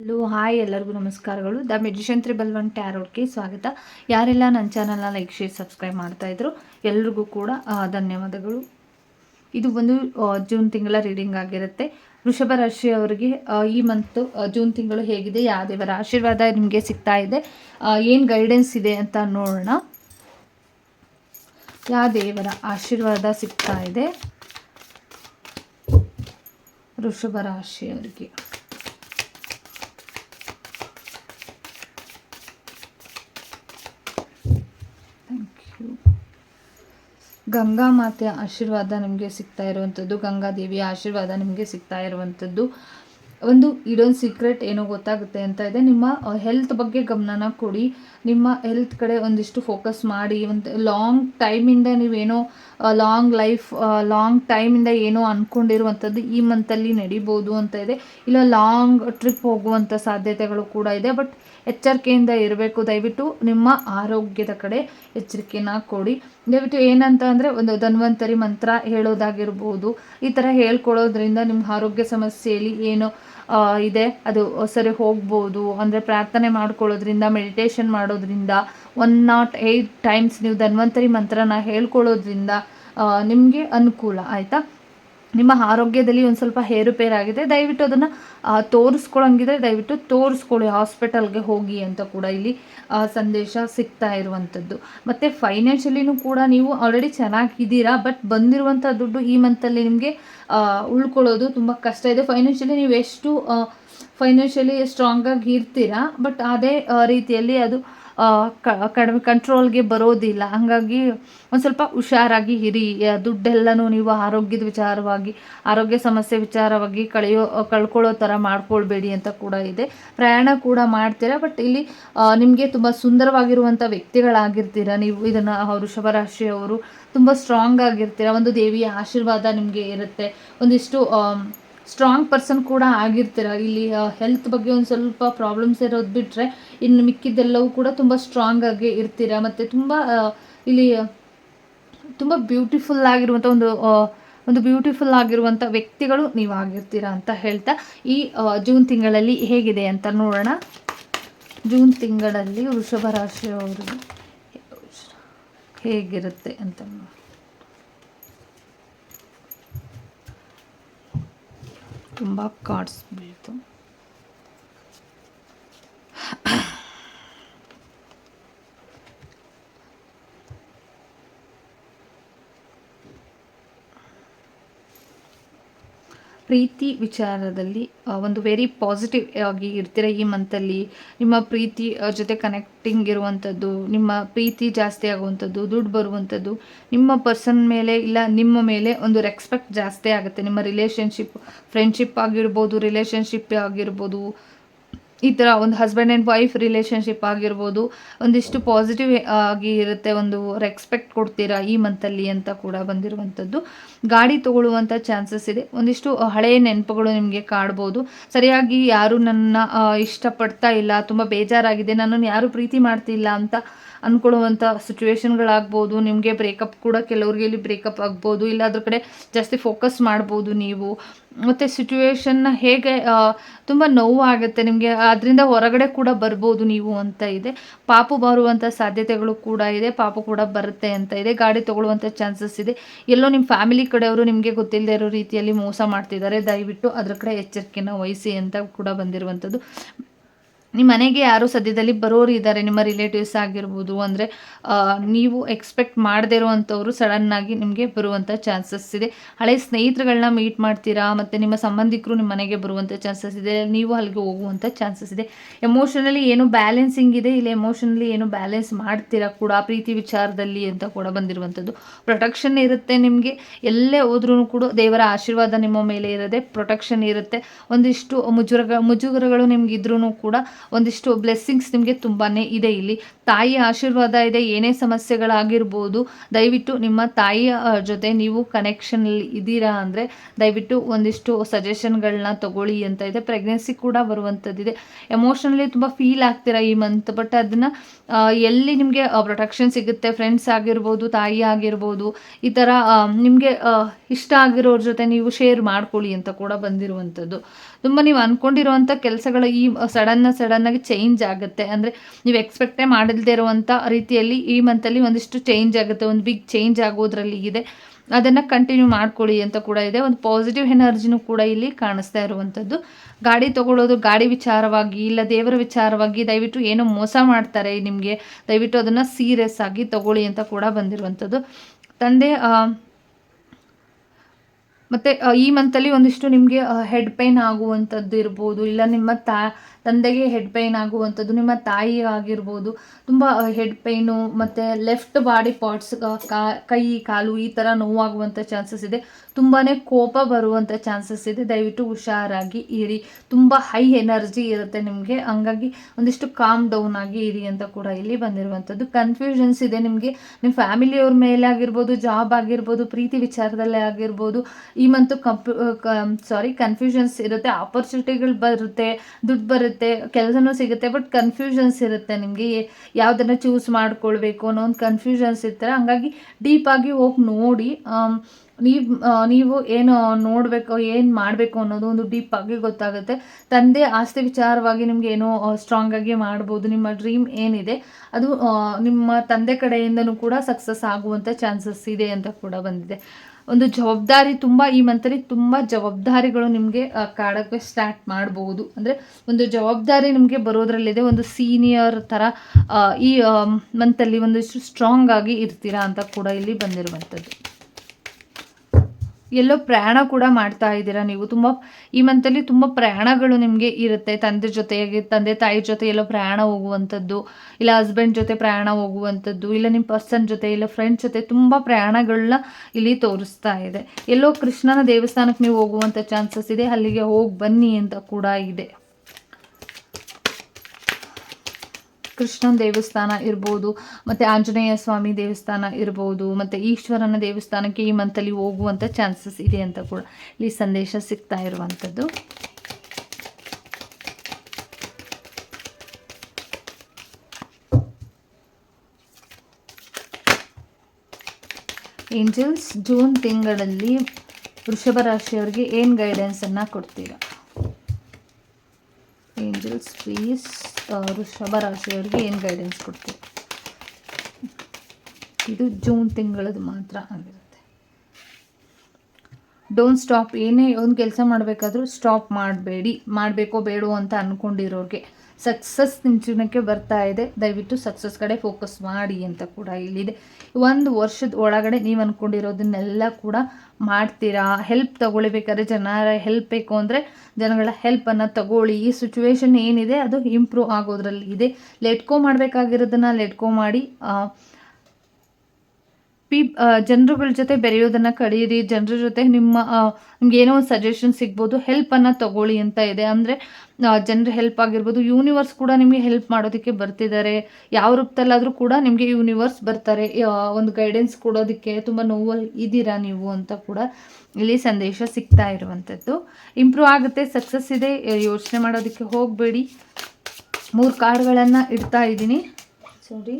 Hello, hi ಎಲ್ಲರಿಗೂ ನಮಸ್ಕಾರಗಳು. The medicine triple one ಟ್ಯಾರೋಡ್ಗೆ ಸ್ವಾಗತ. ಯಾರೆಲ್ಲ ನನ್ನ ಚಾನಲ್ನ ಲೈಕ್, ಶೇರ್, ಸಬ್ಸ್ಕ್ರೈಬ್ ಮಾಡ್ತಾ ಇದ್ರು, ಎಲ್ರಿಗೂ ಕೂಡ ಧನ್ಯವಾದಗಳು. ಇದು ಒಂದು ಜೂನ್ ತಿಂಗಳ ರೀಡಿಂಗ್ ಆಗಿರುತ್ತೆ. ವೃಷಭ ರಾಶಿಯವರಿಗೆ ಈ ಮಂತ್ ಜೂನ್ ತಿಂಗಳು ಹೇಗಿದೆ, ಯಾವ ದೇವರ ಆಶೀರ್ವಾದ ನಿಮಗೆ ಸಿಗ್ತಾ ಇದೆ ಏನು ಗೈಡೆನ್ಸ್ ಇದೆ ಅಂತ ನೋಡೋಣ. ಯಾವ ದೇವರ ಆಶೀರ್ವಾದ ಸಿಗ್ತಾ ಇದೆ? ವೃಷಭ ರಾಶಿಯವರಿಗೆ ಥ್ಯಾಂಕ್ ಯು ಗಂಗಾ ಮಾತೆಯ ಆಶೀರ್ವಾದ ನಿಮಗೆ ಸಿಗ್ತಾ ಇರುವಂಥದ್ದು, ಗಂಗಾ ದೇವಿಯ ಆಶೀರ್ವಾದ ನಿಮಗೆ ಸಿಗ್ತಾ ಇರುವಂಥದ್ದು. ಒಂದು ಇದೊಂದು ಸೀಕ್ರೆಟ್ ಏನೋ ಗೊತ್ತಾಗುತ್ತೆ ಅಂತ ಇದೆ. ನಿಮ್ಮ ಹೆಲ್ತ್ ಬಗ್ಗೆ ಗಮನನ ಕೊಡಿ. ನಿಮ್ಮ ಹೆಲ್ತ್ ಕಡೆ ಒಂದಿಷ್ಟು ಫೋಕಸ್ ಮಾಡಿ. ಒಂದು ಲಾಂಗ್ ಟೈಮಿಂದ ನೀವೇನೋ ಲಾಂಗ್ ಲೈಫ್ ಲಾಂಗ್ ಟೈಮಿಂದ ಏನೋ ಅಂದ್ಕೊಂಡಿರುವಂಥದ್ದು ಈ ಮಂತಲ್ಲಿ ನಡಿಬೋದು ಅಂತ ಇದೆ. ಇಲ್ಲ ಲಾಂಗ್ ಟ್ರಿಪ್ ಹೋಗುವಂಥ ಸಾಧ್ಯತೆಗಳು ಕೂಡ ಇದೆ. ಬಟ್ ಎಚ್ಚರಿಕೆಯಿಂದ ಇರಬೇಕು. ದಯವಿಟ್ಟು ನಿಮ್ಮ ಆರೋಗ್ಯದ ಕಡೆ ಎಚ್ಚರಿಕೆನ ಕೊಡಿ. ದಯವಿಟ್ಟು ಏನಂತ ಅಂದರೆ ಒಂದು ಧನ್ವಂತರಿ ಮಂತ್ರ ಹೇಳೋದಾಗಿರ್ಬೋದು. ಈ ಥರ ಹೇಳ್ಕೊಳ್ಳೋದ್ರಿಂದ ನಿಮ್ಮ ಆರೋಗ್ಯ ಸಮಸ್ಯೆಯಲ್ಲಿ ಏನು ಇದೆ. ಅದು ಸರಿ ಹೋಗ್ಬೋದು. ಅಂದರೆ ಪ್ರಾರ್ಥನೆ ಮಾಡ್ಕೊಳ್ಳೋದ್ರಿಂದ ಮೆಡಿಟೇಷನ್ ಮಾಡೋದ್ರಿಂದ ಒನ್ ನಾಟ್ ಏಯ್ಟ್ ಟೈಮ್ಸ್ ನೀವು ಧನ್ವಂತರಿ ಮಂತ್ರನ ಹೇಳ್ಕೊಳ್ಳೋದ್ರಿಂದ ನಿಮಗೆ ಅನುಕೂಲ, ಆಯಿತಾ? ನಿಮ್ಮ ಆರೋಗ್ಯದಲ್ಲಿ ಒಂದು ಸ್ವಲ್ಪ ಏರುಪೇರಾಗಿದೆ ದಯವಿಟ್ಟು ಅದನ್ನು ತೋರಿಸ್ಕೊಳ್ಳೋಂಗಿದ್ರೆ ದಯವಿಟ್ಟು ತೋರಿಸ್ಕೊಳ್ಳಿ ಹಾಸ್ಪಿಟಲ್ಗೆ ಹೋಗಿ ಅಂತ ಕೂಡ ಇಲ್ಲಿ ಸಂದೇಶ ಸಿಗ್ತಾ ಇರುವಂಥದ್ದು ಮತ್ತು ಫೈನಾನ್ಷಿಯಲಿನೂ ಕೂಡ ನೀವು ಆಲ್ರೆಡಿ ಚೆನ್ನಾಗಿದ್ದೀರಾ ಬಟ್ ಬಂದಿರುವಂಥ ದುಡ್ಡು ಈ ಮಂತಲ್ಲಿ ನಿಮಗೆ ಉಳ್ಕೊಳ್ಳೋದು ತುಂಬ ಕಷ್ಟ ಇದೆ. ಫೈನಾನ್ಷಿಯಲಿ ನೀವು ಎಷ್ಟು ಫೈನಾನ್ಷಿಯಲಿ ಸ್ಟ್ರಾಂಗಾಗಿ ಇರ್ತೀರಾ ಬಟ್ ಅದೇ ರೀತಿಯಲ್ಲಿ ಅದು ಕಡಿಮೆ ಕಂಟ್ರೋಲ್ಗೆ ಬರೋದಿಲ್ಲ. ಹಾಗಾಗಿ ಒಂದು ಸ್ವಲ್ಪ ಹುಷಾರಾಗಿ ಇರಿ. ದುಡ್ಡೆಲ್ಲನೂ ನೀವು ಆರೋಗ್ಯದ ವಿಚಾರವಾಗಿ, ಆರೋಗ್ಯ ಸಮಸ್ಯೆ ವಿಚಾರವಾಗಿ ಕಳೆಯೋ, ಕಳ್ಕೊಳ್ಳೋ ಥರ ಮಾಡ್ಕೊಳ್ಬೇಡಿ ಅಂತ ಕೂಡ ಇದೆ. ಪ್ರಯಾಣ ಕೂಡ ಮಾಡ್ತೀರಾ? ಬಟ್ ಇಲ್ಲಿ ನಿಮಗೆ ತುಂಬ ಸುಂದರವಾಗಿರುವಂಥ ವ್ಯಕ್ತಿಗಳಾಗಿರ್ತೀರ? ನೀವು ಇದನ್ನು ವೃಷಭ ರಾಶಿಯವರು ತುಂಬ ಸ್ಟ್ರಾಂಗ್ ಆಗಿರ್ತೀರ? ಒಂದು ದೇವಿಯ ಆಶೀರ್ವಾದ ನಿಮಗೆ ಇರುತ್ತೆ. ಒಂದಿಷ್ಟು ಸ್ಟ್ರಾಂಗ್ ಪರ್ಸನ್ ಕೂಡ ಆಗಿರ್ತೀರ? ಇಲ್ಲಿ ಹೆಲ್ತ್ ಬಗ್ಗೆ ಒಂದು ಸ್ವಲ್ಪ ಪ್ರಾಬ್ಲಮ್ಸ್ ಇರೋದು ಬಿಟ್ಟರೆ ಇನ್ನು ಮಿಕ್ಕಿದ್ದೆಲ್ಲವೂ ಕೂಡ ತುಂಬ ಸ್ಟ್ರಾಂಗ್ ಆಗಿ ಇರ್ತೀರ? ಮತ್ತು ತುಂಬ ಇಲ್ಲಿ ತುಂಬ ಬ್ಯೂಟಿಫುಲ್ ಆಗಿರುವಂಥ ಒಂದು ಒಂದು ಬ್ಯೂಟಿಫುಲ್ ಆಗಿರುವಂಥ ವ್ಯಕ್ತಿಗಳು ನೀವು ಆಗಿರ್ತೀರಾ ಅಂತ ಹೇಳ್ತಾ, ಈ ಜೂನ್ ತಿಂಗಳಲ್ಲಿ ಹೇಗಿದೆ ಅಂತ ನೋಡೋಣ. ಜೂನ್ ತಿಂಗಳಲ್ಲಿ ವೃಷಭ ರಾಶಿಯವರು ಹೇಗಿರುತ್ತೆ ಅಂತ ತುಂಬ ಕಾರ್ಡ್ಸ್ ಬೀಳ್ತು ಪ್ರೀತಿ ವಿಚಾರದಲ್ಲಿ ಒಂದು ವೆರಿ ಪಾಸಿಟಿವ್ ಆಗಿ ಇರ್ತೀರ ಈ ಮಂತಲ್ಲಿ ನಿಮ್ಮ ಪ್ರೀತಿ ಜೊತೆ ಕನೆಕ್ಟಿಂಗ್ ಇರುವಂಥದ್ದು ನಿಮ್ಮ ಪ್ರೀತಿ ಜಾಸ್ತಿ ಆಗುವಂಥದ್ದು ದುಡ್ಡು ಬರುವಂಥದ್ದು ನಿಮ್ಮ ಪರ್ಸನ್ ಮೇಲೆ ಇಲ್ಲ, ನಿಮ್ಮ ಮೇಲೆ ಒಂದು ರೆಸ್ಪೆಕ್ಟ್ ಜಾಸ್ತಿ ಆಗುತ್ತೆ. ನಿಮ್ಮ ರಿಲೇಷನ್ಶಿಪ್ ಫ್ರೆಂಡ್ಶಿಪ್ ಆಗಿರ್ಬೋದು ರಿಲೇಷನ್ಶಿಪ್ ಆಗಿರ್ಬೋದು ಈ ಥರ ಒಂದು ಹಸ್ಬೆಂಡ್ ಆ್ಯಂಡ್ ವೈಫ್ ರಿಲೇಷನ್ಶಿಪ್ ಆಗಿರ್ಬೋದು, ಒಂದಿಷ್ಟು ಪಾಸಿಟಿವ್ ಆಗಿ ಇರುತ್ತೆ, ಒಂದು ರೆಸ್ಪೆಕ್ಟ್ ಕೊಡ್ತೀರಾ ಈ ಮಂತಲ್ಲಿ ಅಂತ ಕೂಡ ಬಂದಿರುವಂಥದ್ದು. ಗಾಡಿ ತಗೊಳ್ಳುವಂಥ ಚಾನ್ಸಸ್ ಇದೆ. ಒಂದಿಷ್ಟು ಹಳೆಯ ನೆನಪುಗಳು ನಿಮಗೆ ಕಾಡ್ಬೋದು. ಸರಿಯಾಗಿ ಯಾರು ನನ್ನ ಇಷ್ಟಪಡ್ತಾ ಇಲ್ಲ, ತುಂಬ ಬೇಜಾರಾಗಿದೆ, ನನ್ನನ್ನು ಯಾರು ಪ್ರೀತಿ ಮಾಡ್ತಿಲ್ಲ ಅಂತ ಅಂದ್ಕೊಳ್ಳುವಂಥ ಸಿಚುವೇಶನ್ಗಳಾಗ್ಬೋದು ನಿಮಗೆ ಬ್ರೇಕಪ್ ಕೂಡ ಕೆಲವ್ರಿಗೆ ಇಲ್ಲಿ ಬ್ರೇಕಪ್ ಆಗ್ಬೋದು, ಇಲ್ಲ ಅದ್ರ ಕಡೆ ಜಾಸ್ತಿ ಫೋಕಸ್ ಮಾಡ್ಬೋದು ನೀವು. ಮತ್ತು ಸಿಚುವೇಶನ್ನ ಹೇಗೆ ತುಂಬ ನೋವು ಆಗುತ್ತೆ ನಿಮಗೆ, ಅದರಿಂದ ಹೊರಗಡೆ ಕೂಡ ಬರ್ಬೋದು ನೀವು ಅಂತ ಇದೆ. ಪಾಪು ಬರುವಂಥ ಸಾಧ್ಯತೆಗಳು ಕೂಡ ಇದೆ, ಪಾಪು ಕೂಡ ಬರುತ್ತೆ ಅಂತ ಇದೆ, ಗಾಡಿ ತೊಗೊಳ್ಳುವಂಥ ಚಾನ್ಸಸ್ ಇದೆ. ಎಲ್ಲೋ ನಿಮ್ಮ ಫ್ಯಾಮಿಲಿ ಕಡೆಯವರು ನಿಮಗೆ ಗೊತ್ತಿಲ್ಲದೆ ಇರೋ ರೀತಿಯಲ್ಲಿ ಮೋಸ ಮಾಡ್ತಿದ್ದಾರೆ, ದಯವಿಟ್ಟು ಅದ್ರ ಕಡೆ ಎಚ್ಚರಿಕೆನ ವಹಿಸಿ ಅಂತ ಕೂಡ ಬಂದಿರುವಂಥದ್ದು. ನಿಮ್ಮ ಮನೆಗೆ ಯಾರು ಸದ್ಯದಲ್ಲಿ ಬರೋರು ಇದ್ದಾರೆ, ನಿಮ್ಮ ರಿಲೇಟಿವ್ಸ್ ಆಗಿರ್ಬೋದು, ಅಂದರೆ ನೀವು ಎಕ್ಸ್ಪೆಕ್ಟ್ ಮಾಡದೇ ಇರುವಂಥವ್ರು ಸಡನ್ನಾಗಿ ನಿಮಗೆ ಬರುವಂಥ ಚಾನ್ಸಸ್ ಇದೆ. ಹಳೆ ಸ್ನೇಹಿತರುಗಳನ್ನ ಮೀಟ್ ಮಾಡ್ತೀರಾ, ಮತ್ತು ನಿಮ್ಮ ಸಂಬಂಧಿಕರು ನಿಮ್ಮ ಮನೆಗೆ ಬರುವಂಥ ಚಾನ್ಸಸ್ ಇದೆ, ನೀವು ಅಲ್ಲಿಗೆ ಹೋಗುವಂಥ ಚಾನ್ಸಸ್ ಇದೆ. ಎಮೋಷನಲಿ ಏನು ಬ್ಯಾಲೆನ್ಸಿಂಗ್ ಇದೆ, ಇಲ್ಲಿ ಎಮೋಷನಲಿ ಏನು ಬ್ಯಾಲೆನ್ಸ್ ಮಾಡ್ತೀರಾ ಕೂಡ, ಪ್ರೀತಿ ವಿಚಾರದಲ್ಲಿ ಅಂತ ಕೂಡ ಬಂದಿರುವಂಥದ್ದು ಪ್ರೊಟೆಕ್ಷನ್ ಇರುತ್ತೆ ನಿಮಗೆ, ಎಲ್ಲೇ ಹೋದ್ರೂ ಕೂಡ ದೇವರ ಆಶೀರ್ವಾದ ನಿಮ್ಮ ಮೇಲೆ ಇರದೆ ಪ್ರೊಟೆಕ್ಷನ್ ಇರುತ್ತೆ. ಒಂದಿಷ್ಟು ಮುಜುಗರ ಮುಜುಗರಗಳು ನಿಮ್ಗೆ ಇದ್ರೂ ಕೂಡ ಒಂದಿಷ್ಟು ಬ್ಲೆಸ್ಸಿಂಗ್ಸ್ ನಿಮಗೆ ತುಂಬಾ ಇದೆ ಇಲ್ಲಿ. ತಾಯಿ ಆಶೀರ್ವಾದ ಇದೆ, ಏನೇ ಸಮಸ್ಯೆಗಳಾಗಿರ್ಬೋದು, ದಯವಿಟ್ಟು ನಿಮ್ಮ ತಾಯಿಯ ಜೊತೆ ನೀವು ಕನೆಕ್ಷನಲ್ಲಿ ಇದ್ದೀರಾ ಅಂದರೆ ದಯವಿಟ್ಟು ಒಂದಿಷ್ಟು ಸಜೆಷನ್ಗಳನ್ನ ತಗೊಳ್ಳಿ ಅಂತ ಇದೆ. ಪ್ರೆಗ್ನೆನ್ಸಿ ಕೂಡ ಬರುವಂಥದ್ದಿದೆ ಎಮೋಷನಲಿ ತುಂಬ ಫೀಲ್ ಆಗ್ತೀರಾ ಈ ಮಂತ್ ಬಟ್ ಅದನ್ನು ಎಲ್ಲಿ ನಿಮಗೆ ಪ್ರೊಟೆಕ್ಷನ್ ಸಿಗುತ್ತೆ? ಫ್ರೆಂಡ್ಸ್ ಆಗಿರ್ಬೋದು, ತಾಯಿ ಆಗಿರ್ಬೋದು, ಈ ಥರ ನಿಮಗೆ ಇಷ್ಟ ಆಗಿರೋರ ಜೊತೆ ನೀವು ಶೇರ್ ಮಾಡ್ಕೊಳ್ಳಿ ಅಂತ ಕೂಡ ಬಂದಿರುವಂಥದ್ದು ತುಂಬ ನೀವು ಅಂದ್ಕೊಂಡಿರುವಂಥ ಕೆಲಸಗಳ ಈ ಸಡನ್ನ ಸಡನ್ನಾಗಿ ಚೇಂಜ್ ಆಗುತ್ತೆ. ಅಂದರೆ ನೀವು ಎಕ್ಸ್ಪೆಕ್ಟೇ ಮಾಡಿಲ್ಲದೆ ಇರುವಂಥ ರೀತಿಯಲ್ಲಿ ಈ ಮಂತಲ್ಲಿ ಒಂದಿಷ್ಟು ಚೇಂಜ್ ಆಗುತ್ತೆ. ಒಂದು ಬಿಗ್ ಚೇಂಜ್ ಆಗೋದ್ರಲ್ಲಿ ಇದೆ. ಅದನ್ನು ಕಂಟಿನ್ಯೂ ಮಾಡ್ಕೊಳ್ಳಿ ಅಂತ ಕೂಡ ಇದೆ. ಒಂದು ಪಾಸಿಟಿವ್ ಎನರ್ಜಿನೂ ಕೂಡ ಇಲ್ಲಿ ಕಾಣಿಸ್ತಾ ಇರುವಂಥದ್ದು ಗಾಡಿ ತಗೊಳ್ಳೋದು ಗಾಡಿ ವಿಚಾರವಾಗಿ ಇಲ್ಲ, ದೇವರ ವಿಚಾರವಾಗಿ ದಯವಿಟ್ಟು ಏನೋ ಮೋಸ ಮಾಡ್ತಾರೆ ನಿಮಗೆ, ದಯವಿಟ್ಟು ಅದನ್ನು ಸೀರಿಯಸ್ ಆಗಿ ತಗೊಳ್ಳಿ ಅಂತ ಕೂಡ ಬಂದಿರುವಂಥದ್ದು ತಂದೆ ಮತ್ತು ಈ ಮಂತಲ್ಲಿ ಒಂದಿಷ್ಟು ನಿಮಗೆ ಹೆಡ್ ಪೈನ್ ಆಗುವಂಥದ್ದು ಇರ್ಬೋದು, ಇಲ್ಲ ನಿಮ್ಮ ತಾ ತಂದೆಗೆ ಹೆಡ್ ಪೈನ್ ಆಗುವಂಥದ್ದು, ನಿಮ್ಮ ತಾಯಿ ಆಗಿರ್ಬೋದು ತುಂಬ ಹೆಡ್ ಪೈನು ಮತ್ತು ಲೆಫ್ಟ್ ಬಾಡಿ ಪಾರ್ಟ್ಸ್ ಕೈ ಕಾಲು ಈ ಥರ ನೋವಾಗುವಂಥ ಚಾನ್ಸಸ್ ಇದೆ. ತುಂಬಾ ಕೋಪ ಬರುವಂಥ ಚಾನ್ಸಸ್ ಇದೆ. ದಯವಿಟ್ಟು ಹುಷಾರಾಗಿ ಇರಿ. ತುಂಬ ಹೈ ಎನರ್ಜಿ ಇರುತ್ತೆ ನಿಮಗೆ. ಹಂಗಾಗಿ ಒಂದಿಷ್ಟು ಕಾಮ್ ಡೌನ್ ಆಗಿ ಇರಿ ಅಂತ ಕೂಡ ಇಲ್ಲಿ ಬಂದಿರುವಂಥದ್ದು. ಕನ್ಫ್ಯೂಷನ್ಸ್ ಇದೆ ನಿಮಗೆ. ನಿಮ್ಮ ಫ್ಯಾಮಿಲಿಯವ್ರ ಮೇಲೆ ಆಗಿರ್ಬೋದು ಜಾಬ್ ಆಗಿರ್ಬೋದು, ಪ್ರೀತಿ ವಿಚಾರದಲ್ಲೇ ಆಗಿರ್ಬೋದು, ಈ ಮಂತು ಕಂಪ್ ಸಾರಿ ಕನ್ಫ್ಯೂಷನ್ಸ್ ಇರುತ್ತೆ. ಆಪರ್ಚುನಿಟಿಗಳು ಬರುತ್ತೆ. ದುಡ್ಡು ಬರುತ್ತೆ. ಕೆಲಸನೂ ಸಿಗುತ್ತೆ ಬಟ್ ಕನ್ಫ್ಯೂಷನ್ಸ್ ಇರುತ್ತೆ ನಿಮಗೆ. ಯಾವುದನ್ನು ಚೂಸ್ ಮಾಡ್ಕೊಳ್ಬೇಕು ಅನ್ನೋ ಒಂದು ಕನ್ಫ್ಯೂಷನ್ಸ್ ಇರ್ತಾರೆ. ಹಂಗಾಗಿ ಡೀಪಾಗಿ ಹೋಗಿ ನೋಡಿ ನೀವು ನೀವು ಏನು ನೋಡಬೇಕು, ಏನು ಮಾಡಬೇಕು ಅನ್ನೋದು ಒಂದು ಡೀಪಾಗಿ ಗೊತ್ತಾಗುತ್ತೆ. ತಂದೆ ಆಸ್ತಿ ವಿಚಾರವಾಗಿ ನಿಮ್ಗೆ ಏನೋ ಸ್ಟ್ರಾಂಗ್ ಆಗಿ ಮಾಡ್ಬೋದು, ನಿಮ್ಮ ಡ್ರೀಮ್ ಏನಿದೆ, ಅದು ನಿಮ್ಮ ತಂದೆ ಕಡೆಯಿಂದನೂ ಕೂಡ ಸಕ್ಸಸ್ ಆಗುವಂಥ ಚಾನ್ಸಸ್ ಇದೆ ಅಂತ ಕೂಡ ಬಂದಿದೆ. ಒಂದು ಜವಾಬ್ದಾರಿ ತುಂಬ ಈ ಮಂತಲ್ಲಿ ತುಂಬ ಜವಾಬ್ದಾರಿಗಳು ನಿಮಗೆ ಕಾಡೋಕ್ಕೆ ಸ್ಟಾರ್ಟ್ ಮಾಡ್ಬೋದು. ಅಂದರೆ ಒಂದು ಜವಾಬ್ದಾರಿ ನಿಮಗೆ ಬರೋದ್ರಲ್ಲಿದೆ ಒಂದು ಸೀನಿಯರ್ ಥರ ಈ ಮಂತಲ್ಲಿ ಒಂದಿಷ್ಟು ಸ್ಟ್ರಾಂಗ್ ಆಗಿ ಇರ್ತೀರಾ ಅಂತ ಕೂಡ ಇಲ್ಲಿ ಬಂದಿರುವಂಥದ್ದು. ಎಲ್ಲೋ ಪ್ರಯಾಣ ಕೂಡ ಮಾಡ್ತಾ ಇದ್ದೀರಾ ನೀವು? ತುಂಬ ಈ ಮಂತಲ್ಲಿ ತುಂಬ ಪ್ರಯಾಣಗಳು ನಿಮಗೆ ಇರುತ್ತೆ. ತಂದೆ ಜೊತೆಗೆ ತಂದೆ ತಾಯಿ ಜೊತೆ ಎಲ್ಲೋ ಪ್ರಯಾಣ ಹೋಗುವಂಥದ್ದು, ಇಲ್ಲ ಹಸ್ಬೆಂಡ್ ಜೊತೆ ಪ್ರಯಾಣ ಹೋಗುವಂಥದ್ದು, ಇಲ್ಲ ನಿಮ್ಮ ಪರ್ಸನ್ ಜೊತೆ, ಇಲ್ಲ ಫ್ರೆಂಡ್ ಜೊತೆ ತುಂಬ ಪ್ರಯಾಣಗಳನ್ನ ಇಲ್ಲಿ ತೋರಿಸ್ತಾ ಇದೆ. ಎಲ್ಲೋ ಕೃಷ್ಣನ ದೇವಸ್ಥಾನಕ್ಕೆ ನೀವು ಹೋಗುವಂಥ ಚಾನ್ಸಸ್ ಇದೆ. ಅಲ್ಲಿಗೆ ಹೋಗಿ ಬನ್ನಿ ಅಂತ ಕೂಡ ಇದೆ. ಕೃಷ್ಣನ ದೇವಸ್ಥಾನ ಇರ್ಬೋದು, ಮತ್ತು ಆಂಜನೇಯ ಸ್ವಾಮಿ ದೇವಸ್ಥಾನ ಇರ್ಬೋದು, ಮತ್ತು ಈಶ್ವರನ ದೇವಸ್ಥಾನಕ್ಕೆ ಈ ಮಂತಲ್ಲಿ ಹೋಗುವಂಥ ಚಾನ್ಸಸ್ ಇದೆ ಅಂತ ಕೂಡ ಇಲ್ಲಿ ಸಂದೇಶ ಸಿಗ್ತಾ ಇರುವಂಥದ್ದು. ಏಂಜಲ್ಸ್ ಜೂನ್ ತಿಂಗಳಲ್ಲಿ ವೃಷಭ ರಾಶಿಯವರಿಗೆ ಏನು ಗೈಡೆನ್ಸನ್ನು ಕೊಡ್ತೀರಾ? ಏಂಜಲ್ಸ್ ಪ್ಲೀಸ್ ವೃಷಭ ರಾಶಿಯವರಿಗೆ ಏನು ಗೈಡೆನ್ಸ್ ಕೊಡ್ತೀವಿ ಇದು ಜೂನ್ ತಿಂಗಳದ್ದು ಮಾತ್ರ ಆಗಿರುತ್ತೆ. ಡೋಂಟ್ ಸ್ಟಾಪ್ ಏನೇ ಒಂದು ಕೆಲಸ ಮಾಡಬೇಕಾದ್ರೂ ಸ್ಟಾಪ್ ಮಾಡಬೇಡಿ. ಮಾಡಬೇಕೋ ಬೇಡೋ ಅಂತ ಅಂದ್ಕೊಂಡಿರೋರಿಗೆ ಸಕ್ಸಸ್ ನಿಮ್ಮ ಜೀವನಕ್ಕೆ ಬರ್ತಾ ಇದೆ. ದಯವಿಟ್ಟು ಸಕ್ಸಸ್ ಕಡೆ ಫೋಕಸ್ ಮಾಡಿ ಅಂತ ಕೂಡ ಇಲ್ಲಿದೆ ಒಂದು ವರ್ಷದ ಒಳಗಡೆ ನೀವು ಅಂದ್ಕೊಂಡಿರೋದನ್ನೆಲ್ಲ ಕೂಡ ಮಾಡ್ತೀರಾ? ಹೆಲ್ಪ್ ತಗೊಳ್ಬೇಕಾದ್ರೆ ಜನರ ಹೆಲ್ಪ್ ಬೇಕು ಅಂದರೆ ಜನಗಳ ಹೆಲ್ಪನ್ನು ತಗೊಳ್ಳಿ. ಈ ಸಿಚುವೇಶನ್ ಏನಿದೆ, ಅದು ಇಂಪ್ರೂವ್ ಆಗೋದ್ರಲ್ಲಿ ಇದೆ. ಲೆಟ್ಕೋ ಮಾಡಬೇಕಾಗಿರೋದನ್ನು ಲೆಟ್ಕೋ ಮಾಡಿ ಪೀ ಜನರುಗಳ ಜೊತೆ ಬೆರೆಯೋದನ್ನು ಕಳೀರಿ ಜನರ ಜೊತೆ ನಿಮ್ಮ ನಿಮ್ಗೆ ಏನೋ ಒಂದು ಸಜೆಷನ್ ಸಿಗ್ಬೋದು ಹೆಲ್ಪನ್ನು ತಗೊಳ್ಳಿ ಅಂತ ಇದೆ. ಅಂದರೆ ಜನರ ಹೆಲ್ಪ್ ಆಗಿರ್ಬೋದು ಯೂನಿವರ್ಸ್ ಕೂಡ ನಿಮಗೆ ಹೆಲ್ಪ್ ಮಾಡೋದಕ್ಕೆ ಬರ್ತಿದ್ದಾರೆ. ಯಾವ ರೂಪದಲ್ಲಾದರೂ ಕೂಡ ನಿಮಗೆ ಯೂನಿವರ್ಸ್ ಬರ್ತಾರೆ. ಒಂದು ಗೈಡೆನ್ಸ್ ಕೊಡೋದಕ್ಕೆ ತುಂಬ ನೋವಲ್ಲಿ ಇದ್ದೀರಾ ನೀವು ಅಂತ ಕೂಡ ಇಲ್ಲಿ ಸಂದೇಶ ಸಿಗ್ತಾ ಇರುವಂಥದ್ದು ಇಂಪ್ರೂವ್ ಆಗುತ್ತೆ ಸಕ್ಸಸ್ ಇದೆ ಯೋಚನೆ ಮಾಡೋದಕ್ಕೆ ಹೋಗಬೇಡಿ. ಮೂರು ಕಾರ್ಡ್ಗಳನ್ನು ಇಡ್ತಾ ಇದ್ದೀನಿ. ಸಾರಿ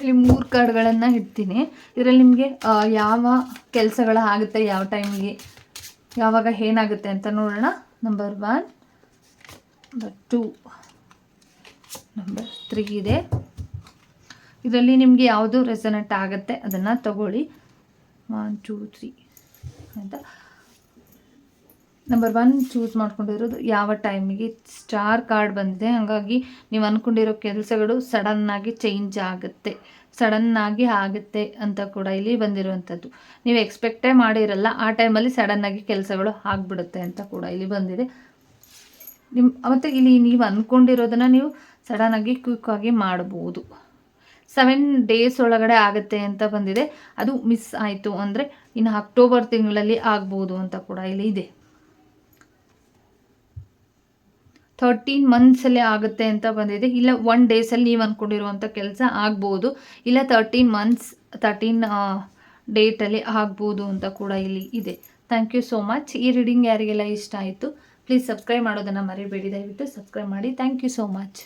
ಇಲ್ಲಿ ಮೂರು ಕಾರ್ಡ್ಗಳನ್ನು ಇಡ್ತೀನಿ. ಇದರಲ್ಲಿ ನಿಮಗೆ ಯಾವ ಕೆಲಸಗಳು ಆಗುತ್ತೆ, ಯಾವ ಟೈಮಿಗೆ ಯಾವಾಗ ಏನಾಗುತ್ತೆ ಅಂತ ನೋಡೋಣ. Number one number two number three ಇದೆ. ಇದರಲ್ಲಿ ನಿಮಗೆ ಯಾವುದು ರೆಸನೆಟ್ ಆಗುತ್ತೆ, ಅದನ್ನು ತಗೊಳ್ಳಿ. ಒನ್ ಟೂ ತ್ರೀ ಅಂತ ನಂಬರ್ ಒನ್ ಚೂಸ್ ಮಾಡ್ಕೊಂಡಿರೋದು ಯಾವ ಟೈಮಿಗೆ ಸ್ಟಾರ್ ಕಾರ್ಡ್ ಬಂದಿದೆ. ಹಾಗಾಗಿ ನೀವು ಅಂದ್ಕೊಂಡಿರೋ ಕೆಲಸಗಳು ಸಡನ್ನಾಗಿ ಚೇಂಜ್ ಆಗುತ್ತೆ. ಸಡನ್ನಾಗಿ ಆಗುತ್ತೆ ಅಂತ ಕೂಡ ಇಲ್ಲಿ ಬಂದಿರುವಂಥದ್ದು. ನೀವು ಎಕ್ಸ್ಪೆಕ್ಟೇ ಮಾಡಿರಲ್ಲ, ಆ ಟೈಮಲ್ಲಿ ಸಡನ್ನಾಗಿ ಕೆಲಸಗಳು ಆಗಿಬಿಡುತ್ತೆ ಅಂತ ಕೂಡ ಇಲ್ಲಿ ಬಂದಿದೆ. ನಿಮ್ಮ ಮತ್ತು ಇಲ್ಲಿ ನೀವು ಅಂದ್ಕೊಂಡಿರೋದನ್ನು ನೀವು ಸಡನ್ನಾಗಿ ಕ್ವಿಕ್ಕಾಗಿ ಮಾಡ್ಬೋದು. ಸೆವೆನ್ ಡೇಸ್ ಒಳಗಡೆ ಆಗುತ್ತೆ ಅಂತ ಬಂದಿದೆ. ಅದು ಮಿಸ್ ಆಯಿತು ಅಂದರೆ ಇನ್ನು ಅಕ್ಟೋಬರ್ ತಿಂಗಳಲ್ಲಿ ಆಗ್ಬೋದು ಅಂತ ಕೂಡ ಇಲ್ಲಿ ಇದೆ. ಥರ್ಟೀನ್ ಮಂತ್ಸಲ್ಲೇ ಆಗುತ್ತೆ ಅಂತ ಬಂದಿದೆ. ಇಲ್ಲ ಒನ್ ಡೇಸಲ್ಲಿ ನೀವು ಅಂದ್ಕೊಂಡಿರುವಂಥ ಕೆಲಸ ಆಗ್ಬೋದು. ಇಲ್ಲ ತರ್ಟೀನ್ ಮಂತ್ಸ್ ತರ್ಟೀನ್ ಡೇಟಲ್ಲಿ ಆಗ್ಬೋದು ಅಂತ ಕೂಡ ಇಲ್ಲಿ ಇದೆ. ಥ್ಯಾಂಕ್ ಯು ಸೋ ಮಚ್ ಈ ರೀಡಿಂಗ್ ಯಾರಿಗೆಲ್ಲ ಇಷ್ಟ ಆಯಿತು ಪ್ಲೀಸ್ ಸಬ್ಸ್ಕ್ರೈಬ್ ಮಾಡೋದನ್ನು ಮರಿಬೇಡಿ. ದಯವಿಟ್ಟು ಸಬ್ಸ್ಕ್ರೈಬ್ ಮಾಡಿ. Thank you so much